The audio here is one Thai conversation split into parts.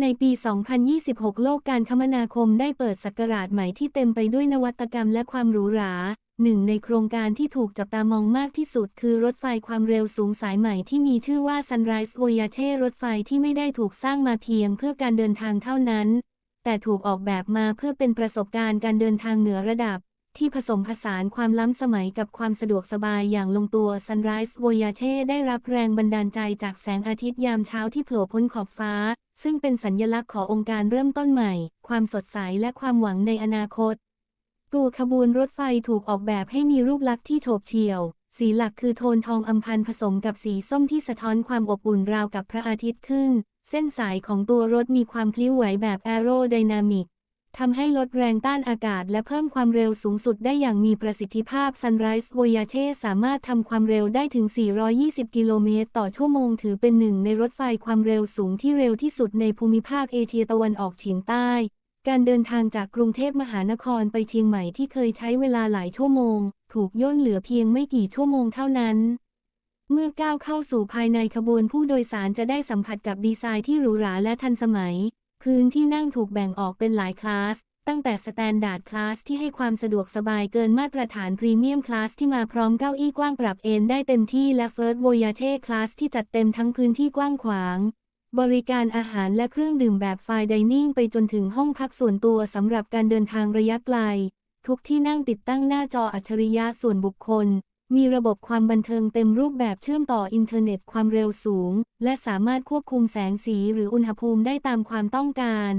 ในปี 2026 โลกการคมนาคมได้เปิดศักราชใหม่ที่เต็มไปด้วยนวัตกรรมและความหรูหรา หนึ่งในโครงการที่ถูกจับตามองมากที่สุดคือรถไฟความเร็วสูงสายใหม่ที่มีชื่อว่า Sunrise Voyage รถไฟที่ไม่ได้ถูกสร้างมาเพียงเพื่อการเดินทางเท่านั้น แต่ถูกออกแบบมาเพื่อเป็นประสบการณ์การเดินทางเหนือระดับ ที่ผสมผสานความล้ำสมัยกับความสะดวกสบายอย่างลงตัว Sunrise Voyage ได้รับแรงบันดาลใจจากแสงอาทิตย์ยามเช้าที่โผล่พ้นขอบฟ้า ซึ่งเป็นสัญลักษณ์ขององค์การเริ่มต้นใหม่ ความสดใสและความหวังในอนาคต ตัวขบวนรถไฟถูกออกแบบให้มีรูปลักษณ์ที่โฉบเฉี่ยว สีหลักคือโทนทองอำพันผสมกับสีส้มที่สะท้อนความอบอุ่นราวกับพระอาทิตย์ขึ้น เส้นสายของตัวรถมีความพลิ้วไหวแบบแอโรไดนามิก ทำให้ลดแรงต้านอากาศและเพิ่มความเร็วสูงสุดได้อย่างมีประสิทธิภาพ Sunrise Voyager สามารถทำความเร็วได้ถึง 420 กิโลเมตร ต่อชั่วโมง ถือเป็นหนึ่งในรถไฟความเร็วสูงที่เร็วที่สุดในภูมิภาคเอเชียตะวันออกเฉียงใต้ การเดินทางจากกรุงเทพมหานครไปเชียงใหม่ที่เคยใช้เวลาหลายชั่วโมง ถูกย่นเหลือเพียงไม่กี่ชั่วโมงเท่านั้นเมื่อก้าวเข้าสู่ภายในขบวนผู้โดยสารจะได้สัมผัสกับดีไซน์ที่หรูหราและทันสมัย พื้นที่นั่งถูกแบ่งออกเป็นหลายคลาส ตั้งแต่สแตนดาร์ดคลาสที่ให้ความสะดวกสบายเกินมาตรฐานพรีเมียมคลาสที่มาพร้อมเก้าอี้กว้างปรับเอนได้เต็มที่และเฟิร์สโวยาเช่คลาสที่จัดเต็มทั้งพื้นที่กว้างขวาง บริการอาหารและเครื่องดื่มแบบไฟน์ไดนิ่งไปจนถึงห้องพักส่วนตัวสำหรับการเดินทางระยะไกล ทุกที่นั่งติดตั้งหน้าจออัจฉริยะส่วนบุคคล มีระบบความบันเทิงเต็มรูปแบบเชื่อมต่ออินเทอร์เน็ตความเร็วสูง และสามารถควบคุมแสงสีหรืออุณหภูมิได้ตามความต้องการ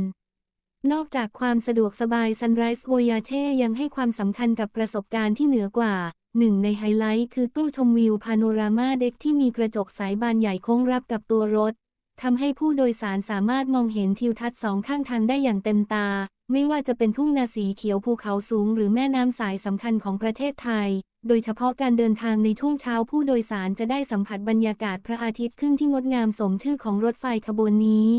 นอกจากความสะดวกสบาย Sunrise Voyage ยังให้ความสำคัญกับประสบการณ์ที่เหนือกว่า หนึ่งในไฮไลท์คือตู้ชมวิวพาโนรามาเด็กที่มีกระจกสายบานใหญ่โค้งรับกับตัวรถ ทำให้ผู้โดยสารสามารถมองเห็นทิวทัศน์สองข้างทางได้อย่างเต็มตา ไม่ว่าจะเป็นทุ่งนาสีเขียวภูเขาสูง หรือแม่น้ำสายสำคัญของประเทศไทย โดยเฉพาะการเดินทางในช่วงเช้าผู้โดยสารจะได้สัมผัสบรรยากาศพระอาทิตย์ขึ้นที่งดงามสมชื่อของรถไฟขบวนนี้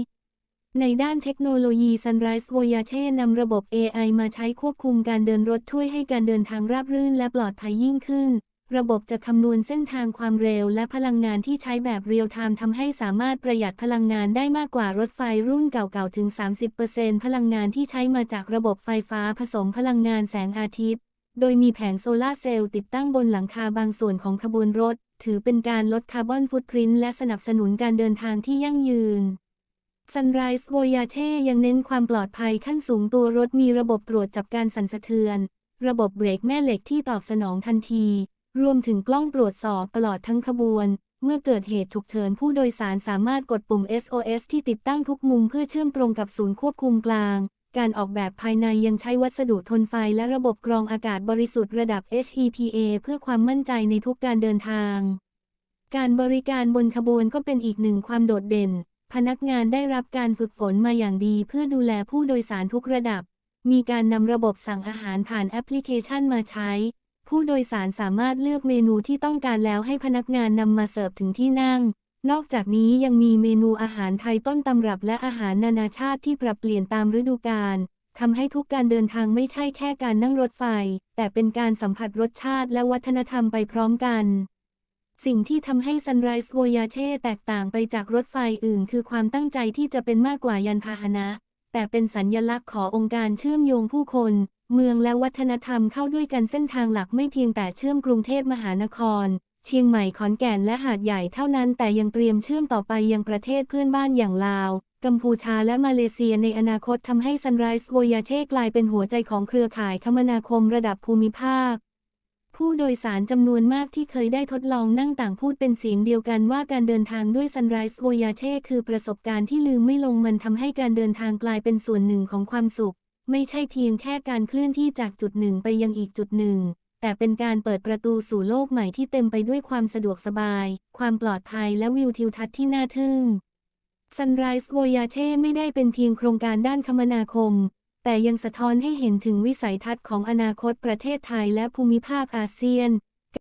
ในด้านเทคโนโลยี Sunrise Voyager นำระบบ AI มาใช้ควบคุมการเดินรถช่วยให้การเดินทางราบรื่นและปลอดภัยยิ่งขึ้น ระบบจะคำนวณเส้นทางความเร็วและพลังงานที่ใช้แบบเรียลไทม์ทำให้สามารถประหยัดพลังงานได้มากกว่ารถไฟรุ่นเก่าๆ ถึง 30%พลังงานที่ใช้มาจากระบบไฟฟ้าผสมพลังงานแสงอาทิตย์ โดยมีแผงโซลาร์เซลล์ติดตั้งบนหลังคาบางส่วนของขบวนรถ ถือเป็นการลดคาร์บอนฟุตพริ้นท์และสนับสนุนการเดินทางที่ยั่งยืน Sunrise Voyage ยังเน้นความปลอดภัยขั้นสูงตัวรถมีระบบตรวจจับการสั่นสะเทือน ระบบเบรกแม่เหล็กที่ตอบสนองทันที รวมถึงกล้องตรวจสอบตลอดทั้งขบวน เมื่อเกิดเหตุฉุกเฉินผู้โดยสารสามารถกดปุ่ม SOS ที่ติดตั้งทุกมุมเพื่อเชื่อมตรงกับศูนย์ควบคุมกลาง การออกแบบภายในยังใช้วัสดุทนไฟและระบบกรองอากาศบริสุทธิ์ระดับ HEPA เพื่อความมั่นใจในทุกการเดินทาง การบริการบนขบวนก็เป็นอีกหนึ่งความโดดเด่น พนักงานได้รับการฝึกฝนมาอย่างดีเพื่อดูแลผู้โดยสารทุกระดับ มีการนำระบบสั่งอาหารผ่านแอปพลิเคชันมาใช้ ผู้โดยสารสามารถเลือกเมนูที่ต้องการแล้วให้พนักงานนำมาเสิร์ฟถึงที่นั่ง นอกจากนี้ยังมีเมนูอาหารไทยต้นตำรับและอาหารนานาชาติที่ปรับเปลี่ยนตามฤดูกาลทำให้ทุกการเดินทางไม่ใช่แค่การนั่งรถไฟ แต่เป็นการสัมผัสรสชาติและวัฒนธรรมไปพร้อมกัน สิ่งที่ทำให้ Sunrise Voyage แตกต่างไปจากรถไฟอื่น คือความตั้งใจที่จะเป็นมากกว่ายันพาหนะ แต่เป็นสัญญลักษณ์ขององค์การเชื่อมโยงผู้คน เมืองและวัฒนธรรมเข้าด้วยกันเส้นทางหลักไม่เพียงแต่เชื่อมกรุงเทพมหานคร เชียงใหม่ขอนแก่นและหาดใหญ่เท่านั้นแต่ยังเตรียมเชื่อมต่อไปยังประเทศเพื่อนบ้านอย่างลาว กัมพูชาและมาเลเซียในอนาคตทำให้ Sunrise Voyager กลายเป็นหัวใจของเครือข่ายคมนาคมระดับภูมิภาคผู้โดยสารจำนวนมากที่เคยได้ทดลองนั่งต่างพูดเป็นเสียงเดียวกันว่าการเดินทางด้วย Sunrise Voyager คือประสบการณ์ที่ลืมไม่ลงมันทำให้การเดินทางกลายเป็นส่วนหนึ่งของความสุข ไม่ใช่เพียงแค่การเคลื่อนที่จากจุดหนึ่งไปยังอีกจุดหนึ่ง แต่เป็นการเปิดประตูสู่โลกใหม่ที่เต็มไปด้วยความสะดวกสบาย ความปลอดภัยและวิวทิวทัศน์ที่น่าทึ่ง Sunrise Voyage ไม่ได้เป็นเพียงโครงการด้านคมนาคม แต่ยังสะท้อนให้เห็นถึงวิสัยทัศน์ของอนาคตประเทศไทยและภูมิภาคอาเซียน